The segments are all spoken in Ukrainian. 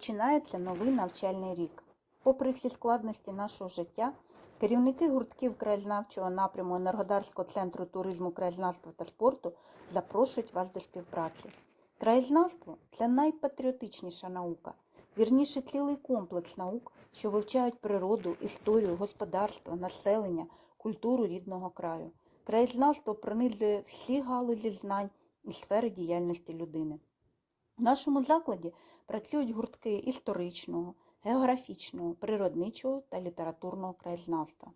Починається новий навчальний рік. Попри всі складності нашого життя, керівники гуртків краєзнавчого напряму Енергодарського центру туризму, краєзнавства та спорту запрошують вас до співпраці. Краєзнавство це найпатріотичніша наука, вірніше цілий комплекс наук, що вивчають природу, історію, господарство, населення, культуру рідного краю. Краєзнавство пронизує всі галузі знань і сфери діяльності людини. В нашому закладі працюють гуртки історичного, географічного, природничого та літературного краєзнавства.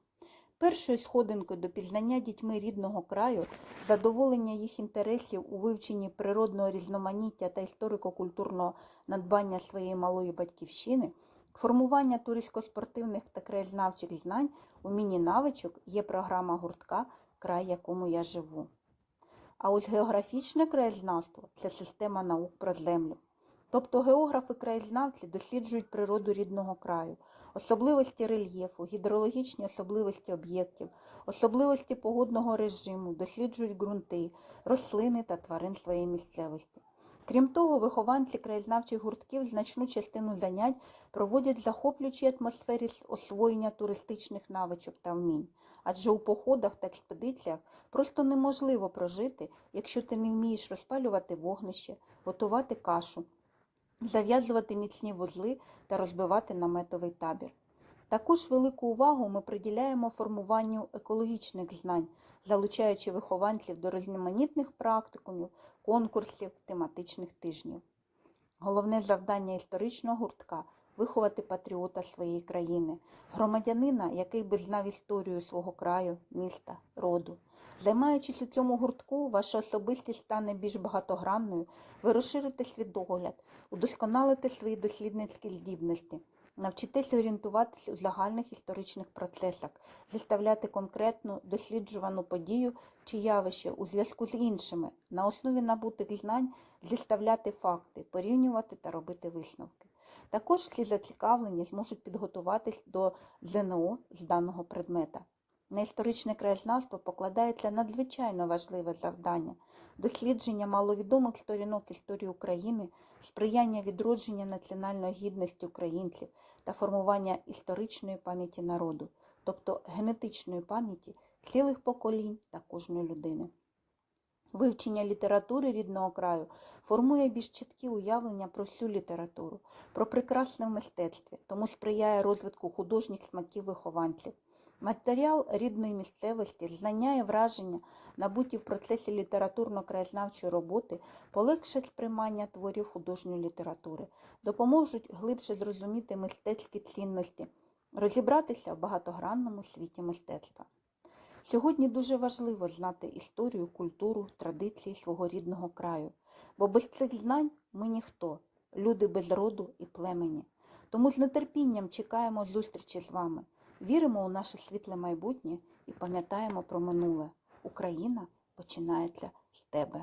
Першою сходинкою до пізнання дітьми рідного краю, задоволення їх інтересів у вивченні природного різноманіття та історико-культурного надбання своєї малої батьківщини, формування туристсько-спортивних та краєзнавчих знань у міні-навичок є програма гуртка Край, якому я живу. А ось географічне краєзнавство це система наук про землю. Тобто географи-краєзнавці досліджують природу рідного краю, особливості рельєфу, гідрологічні особливості об'єктів, особливості погодного режиму, досліджують ґрунти, рослини та тварин своєї місцевості. Крім того, вихованці краєзнавчих гуртків значну частину занять проводять в захоплюючій атмосфері освоєння туристичних навичок та вмінь. Адже у походах та експедиціях просто неможливо прожити, якщо ти не вмієш розпалювати вогнище, готувати кашу, зав'язувати міцні вузли та розбивати наметовий табір. Також велику увагу ми приділяємо формуванню екологічних знань, залучаючи вихованців до різноманітних практикумів, конкурсів, тематичних тижнів. Головне завдання історичного гуртка виховати патріота своєї країни, громадянина, який би знав історію свого краю, міста, роду. Займаючись у цьому гуртку, ваша особистість стане більш багатогранною, ви розширите свідогляд, удосконалите свої дослідницькі здібності, навчитесь орієнтуватись у загальних історичних процесах, виставляти конкретну досліджувану подію чи явище у зв'язку з іншими, на основі набутих знань зіставляти факти, порівнювати та робити висновки. Також всі зацікавлені зможуть підготуватись до ЗНО з даного предмета. На історичне краєзнавство покладається надзвичайно важливе завдання дослідження маловідомих сторінок історії України, сприяння відродження національної гідності українців та формування історичної пам'яті народу, тобто генетичної пам'яті цілих поколінь та кожної людини. Вивчення літератури рідного краю формує більш чіткі уявлення про всю літературу, про прекрасне в мистецтві, тому сприяє розвитку художніх смаків вихованців. Матеріал рідної місцевості, знання і враження, набуті в процесі літературно-краєзнавчої роботи, полегшать сприймання творів художньої літератури, допоможуть глибше зрозуміти мистецькі цінності, розібратися в багатогранному світі мистецтва. Сьогодні дуже важливо знати історію, культуру, традиції свого рідного краю, бо без цих знань ми ніхто, люди без роду і племені. Тому з нетерпінням чекаємо зустрічі з вами, віримо у наше світле майбутнє і пам'ятаємо про минуле. Україна починається з тебе.